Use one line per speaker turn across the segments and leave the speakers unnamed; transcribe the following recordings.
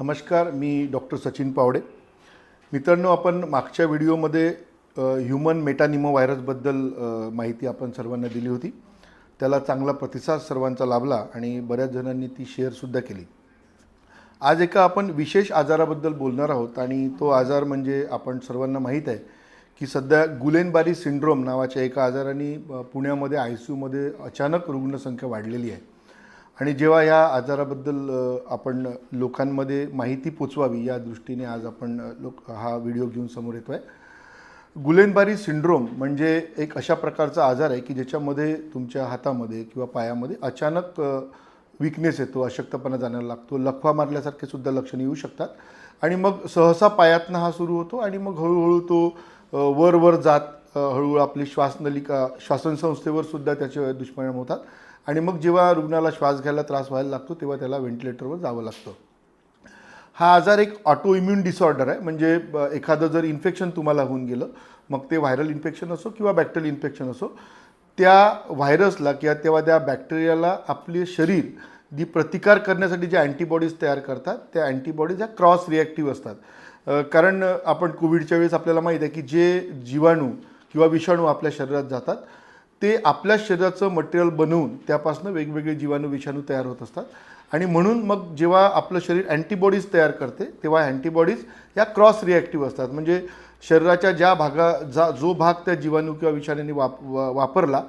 नमस्कार मी डॉक्टर सचिन पावडे. मित्रांनो आपण मागच्या व्हिडिओमध्ये ह्युमन मेटानिमो व्हायरसबद्दल माहिती आपण सर्वांना दिली होती. त्याला चांगला प्रतिसाद सर्वांचा लाभला आणि बऱ्याच जणांनी ती शेअरसुद्धा केली. आज एका आपण विशेष आजाराबद्दल बोलणार आहोत आणि तो आजार म्हणजे आपण सर्वांना माहीत आहे की सध्या गुलेनबारी सिंड्रोम नावाच्या एका आजाराने पुण्यामध्ये आय सी यूमध्ये अचानक रुग्णसंख्या वाढलेली आहे. आणि जेव्हा या आजाराबद्दल आपण लोकांमध्ये माहिती पोचवावी या दृष्टीने आज आपण लोक हा व्हिडिओ घेऊन समोर येतो आहे गुलेनबारी सिंड्रोम म्हणजे एक अशा प्रकारचा आजार आहे की ज्याच्यामध्ये तुमच्या हातामध्ये किंवा पायामध्ये अचानक विकनेस येतो अशक्तपणा जाण्याला लागतो लखवा मारल्यासारखे सुद्धा लक्षणे येऊ शकतात. आणि मग सहसा पायातनं हा सुरू होतो आणि मग हळूहळू तो वर वर जात हळूहळू आपली श्वासनलिका श्वासनसंस्थेवर सुद्धा त्याचे दुष्परिणाम होतात. आणि मग जेव्हा रुग्णाला श्वास घ्यायला त्रास व्हायला लागतो तेव्हा त्याला व्हेंटिलेटरवर जावं लागतं. हा आजार एक ऑटो इम्युन डिसऑर्डर आहे. म्हणजे एखादं जर इन्फेक्शन तुम्हाला होऊन गेलं मग ते व्हायरल इन्फेक्शन असो किंवा बॅक्टेरियल इन्फेक्शन असो त्या व्हायरसला किंवा तेव्हा त्या बॅक्टेरियाला आपले शरीर जी प्रतिकार करण्यासाठी जे अँटीबॉडीज तयार करतात त्या अँटीबॉडीज ह्या क्रॉस रिॲक्टिव्ह असतात. कारण आपण कोविडच्या वेळेस आपल्याला माहीत आहे की जे जीवाणू किंवा विषाणू आपल्या शरीरात जातात ते आपल्या शरीराचं मटेरियल बनवून त्यापासून वेगवेगळे जीवाणू विषाणू तयार होत असतात. आणि म्हणून मग जेव्हा आपलं शरीर अँटीबॉडीज तयार करते तेव्हा अँटीबॉडीज या क्रॉस रिॲक्टिव्ह असतात. म्हणजे शरीराच्या ज्या भागा जा जो भाग त्या जीवाणू किंवा विषाणूंनी वाप वा- वापरला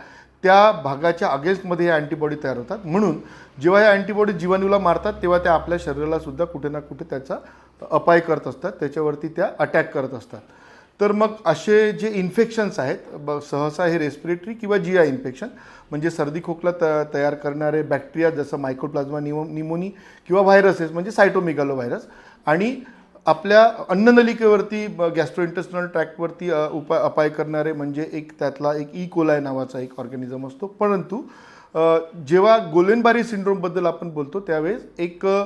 त्या भागाच्या अगेन्स्टमध्ये या अँटीबॉडी तयार होतात. म्हणून जेव्हा या अँटीबॉडी जीवाणूला मारतात तेव्हा त्या आपल्या शरीरालासुद्धा कुठे ना कुठे त्याचा अपाय करत असतात. त्याच्यावरती त्या अटॅक करत असतात. तर मग असे जे इन्फेक्शन्स आहेत ब सहसा हे रेस्पिरेटरी किंवा जी आय इन्फेक्शन म्हणजे सर्दी खोकला त तयार करणारे बॅक्टेरिया जसं मायक्रोप्लाझ्मा निमो निमोनी किंवा व्हायरसेस म्हणजे सायटोमिगालो व्हायरस आणि आपल्या अन्ननलिकेवरती गॅस्ट्रोइंटेस्टनल ट्रॅकवरती उपाय अपाय करणारे म्हणजे एक त्यातला एक e. ई कोलाय नावाचा एक ऑर्गॅनिझम असतो. परंतु जेव्हा गोलेनबारी सिंड्रोमबद्दल आपण बोलतो त्यावेळेस एक अ,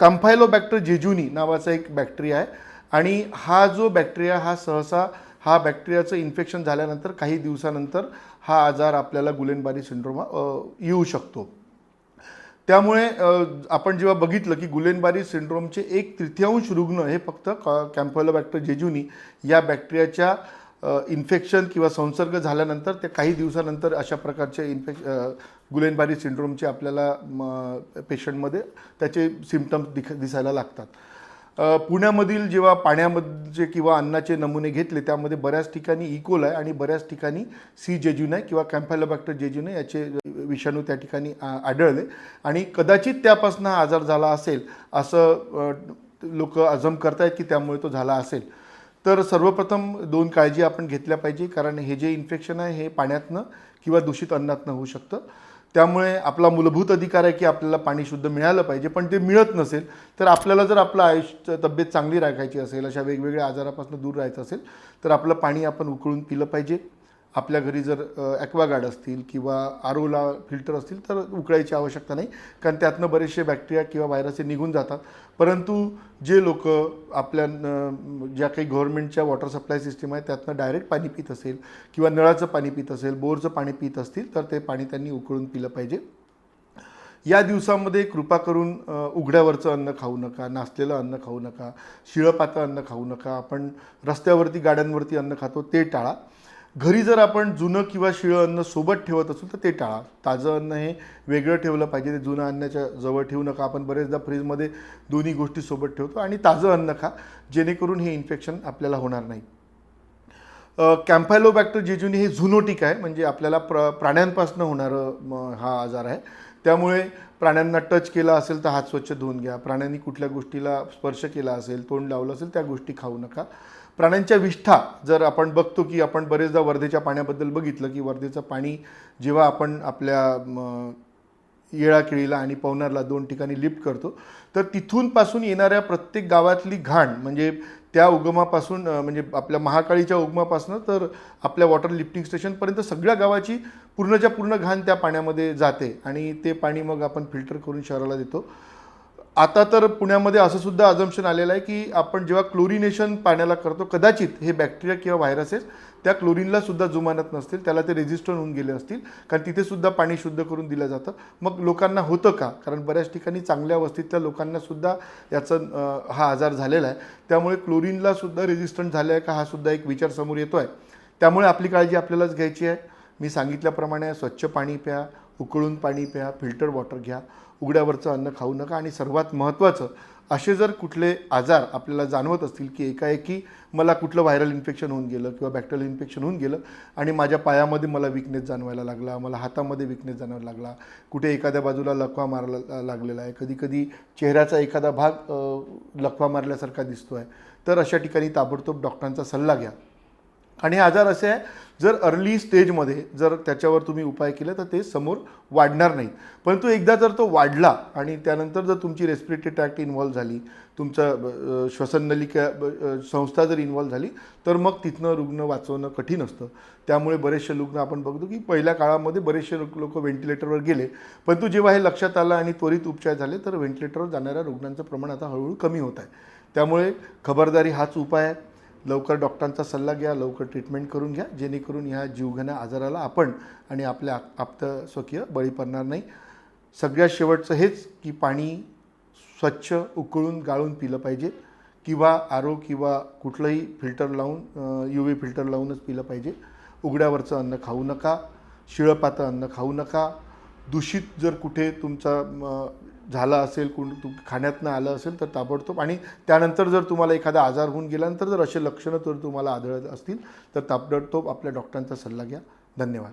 काम्फायलोबॅक्टर जेजुनी नावाचा एक बॅक्टेरिया आहे. आणि हा जो बॅक्टेरिया हा सहसा हा बॅक्टेरियाचं इन्फेक्शन झाल्यानंतर काही दिवसानंतर हा आजार आपल्याला गुलेनबारी सिंड्रोम येऊ शकतो. त्यामुळे आपण जेव्हा बघितलं की गुलेनबारी सिंड्रोमचे एक तृतीयांश रुग्ण हे फक्त कॅम्फोलोबॅक्टर जेजुनी या बॅक्टेरियाच्या इन्फेक्शन किंवा संसर्ग झाल्यानंतर ते काही दिवसानंतर अशा प्रकारचे इन्फेक्श गुलेनबारी सिंड्रोमचे आपल्याला पेशंटमध्ये त्याचे सिमटम्स दिख दिसायला लागतात. पुण्यामधील जेव्हा पाण्यामध्ये किंवा अन्नाचे नमुने घेतले त्यामध्ये बऱ्याच ठिकाणी e. इकोल आहे आणि बऱ्याच ठिकाणी सी जेजुन आहे किंवा कॅम्फॅलोबॅक्टर जेजुन आहे याचे विषाणू त्या ठिकाणी आढळले. आणि कदाचित त्यापासून हा आजार झाला असेल असं लोक अजम करतायत की त्यामुळे तो झाला असेल. तर सर्वप्रथम दोन काळजी आपण घेतल्या पाहिजे कारण हे जे इन्फेक्शन आहे हे पाण्यातनं किंवा दूषित अन्नातनं होऊ शकतं. त्यामुळे आपला मूलभूत अधिकार आहे की आपल्याला पाणी शुद्ध मिळालं पाहिजे पण ते मिळत नसेल तर आपल्याला जर आपलं आयुष्य तब्येत चांगली राखायची असेल अशा वेगवेगळ्या आजारापासून दूर राहायचं असेल तर आपलं पाणी आपण उकळून पिलं पाहिजे. आपल्या घरी जर ॲक्वागार्ड असतील किंवा आरोला फिल्टर असतील तर उकळायची आवश्यकता नाही. कारण त्यातनं बरेचसे बॅक्टेरिया किंवा व्हायरस हे निघून जातात. परंतु जे लोक आपल्या ज्या काही गव्हर्नमेंटच्या वॉटर सप्लाय सिस्टीम आहे त्यातनं डायरेक्ट पाणी पित असेल किंवा नळाचं पाणी पित असेल बोरचं पाणी पित असतील तर ते पाणी त्यांनी उकळून पिलं पाहिजे. या दिवसामध्ये कृपा करून उघड्यावरचं अन्न खाऊ नका नाचलेलं अन्न खाऊ नका शिळपातं अन्न खाऊ नका. आपण रस्त्यावरती गाड्यांवरती अन्न खातो ते टाळा. घरी जर आपण जुनं किंवा शिळं अन्न सोबत ठेवत असू तर ते टाळा. ताजं अन्न हे वेगळं ठेवलं पाहिजे. ते जुनं अन्नाच्या जवळ ठेवू नका. आपण बरेचदा फ्रीजमध्ये दोन्ही गोष्टी सोबत ठेवतो आणि ताजं अन्न खा. जेणेकरून हे इन्फेक्शन आपल्याला होणार नाही. कॅम्फायलोबॅक्टर जेजुनी हे झुनोटिक आहे. म्हणजे आपल्याला प्र प्राण्यांपासून होणारं हा आजार आहे. त्यामुळे प्राण्यांना टच केला असेल तर हात स्वच्छ धुवून घ्या. प्राण्यांनी कुठल्या गोष्टीला स्पर्श केला असेल तोंड लावलं असेल त्या गोष्टी खाऊ नका. प्राण्यांच्या विष्ठा जर आपण बघतो की आपण बरेचदा वर्धेच्या पाण्याबद्दल बघितलं की वर्धेचं पाणी जेव्हा आपण आपल्या येळाकिळीला येळाकेळीला आणि पवनारला दोन ठिकाणी लिफ्ट करतो तर तिथून पासून येणाऱ्या प्रत्येक गावातली घाण म्हणजे त्या उगमापासून म्हणजे आपल्या महाकाळीच्या उगमापासून तर आपल्या वॉटर लिफ्टिंग स्टेशनपर्यंत सगळ्या गावाची पूर्णच्या पूर्ण घाण त्या पाण्यामध्ये जाते. आणि ते पाणी मग आपण फिल्टर करून शहराला देतो. आता तर पुण्यामध्ये असं सुद्धा अजम्पशन आलेलं आहे की आपण जेव्हा क्लोरिनेशन पाण्याला करतो कदाचित हे बॅक्टेरिया किंवा व्हायरसेस त्या क्लोरीनला सुद्धा जुमानत नसतील त्याला ते रेजिस्टर होऊन गेले असतील कारण तिथे सुद्धा पाणी शुद्ध करून दिलं जातं. मग लोकांना होतं का? कारण बऱ्याच ठिकाणी चांगल्या वस्तीतल्या लोकांना सुद्धा याचं हा आजार झालेला आहे. त्यामुळे क्लोरीनला सुद्धा रेजिस्टंट झालं आहे का? हा सुद्धा एक विचार समोर येतो आहे त्यामुळे आपली काळजी आपल्यालाच घ्यायची आहे. मी सांगितल्याप्रमाणे स्वच्छ पाणी प्या उकळून पाणी प्या फिल्टर वॉटर घ्या उघड्यावरचं अन्न खाऊ नका आणि सर्वात महत्त्वाचं असे जर कुठले आजार आपल्याला जाणवत असतील की एकाएकी मला कुठलं व्हायरल इन्फेक्शन होऊन गेलं किंवा बॅक्टेरियल इन्फेक्शन होऊन गेलं आणि माझ्या पायामध्ये मला विकनेस जाणवायला लागला मला हातामध्ये विकनेस जाणवायला लागला कुठे एखाद्या बाजूला लकवा मारला लागलेला आहे कधी कधी चेहऱ्याचा एखादा भाग लखवा लकवा मारल्यासारखा दिसतो आहे तर अशा ठिकाणी ताबडतोब डॉक्टरांचा सल्ला घ्या. आणि हे आजार असे आहे जर अर्ली स्टेजमध्ये जर त्याच्यावर तुम्ही उपाय केले तर ते समोर वाढणार नाहीत. परंतु एकदा जर तो वाढला आणि त्यानंतर जर तुमची रेस्पिरेटरी ट्रॅक्ट इन्व्हॉल्व झाली तुमचं श्वसननलिका संस्था जर इन्व्हॉल्व झाली तर मग तिथनं रुग्ण वाचवणं कठीण असतं. त्यामुळे बरेचसे रुग्ण आपण बघतो की पहिल्या काळामध्ये बरेचसे लोक व्हेंटिलेटरवर गेले. परंतु जेव्हा हे लक्षात आलं आणि त्वरित उपचार झाले तर व्हेंटिलेटरवर जाणाऱ्या रुग्णांचं प्रमाण आता हळूहळू कमी होत आहे. त्यामुळे खबरदारी हाच उपाय आहे. लवकर डॉक्टरांचा सल्ला घ्या लवकर ट्रीटमेंट करून घ्या जेणेकरून ह्या जीवघेण्या आजाराला आपण आणि आपल्या आप्त स्वकीय बळी पडणार नाही. सगळ्यात शेवटचं हेच की पाणी स्वच्छ उकळून गाळून पिलं पाहिजे किंवा आरो किंवा कुठलंही फिल्टर लावून यू व्ही फिल्टर लावूनच पिलं पाहिजे. उघड्यावरचं अन्न खाऊ नका शिळपातं अन्न खाऊ नका. दूषित जर कुठे तुमचा झालं असेल कुण तु खाण्यातनं आलं असेल तर ताबडतोब आणि त्यानंतर जर तुम्हाला एखादा आजार होऊन गेल्यानंतर जर असे लक्षणं जर तुम्हाला आढळत असतील तर ताबडतोब आपल्या डॉक्टरांचा सल्ला घ्या. धन्यवाद.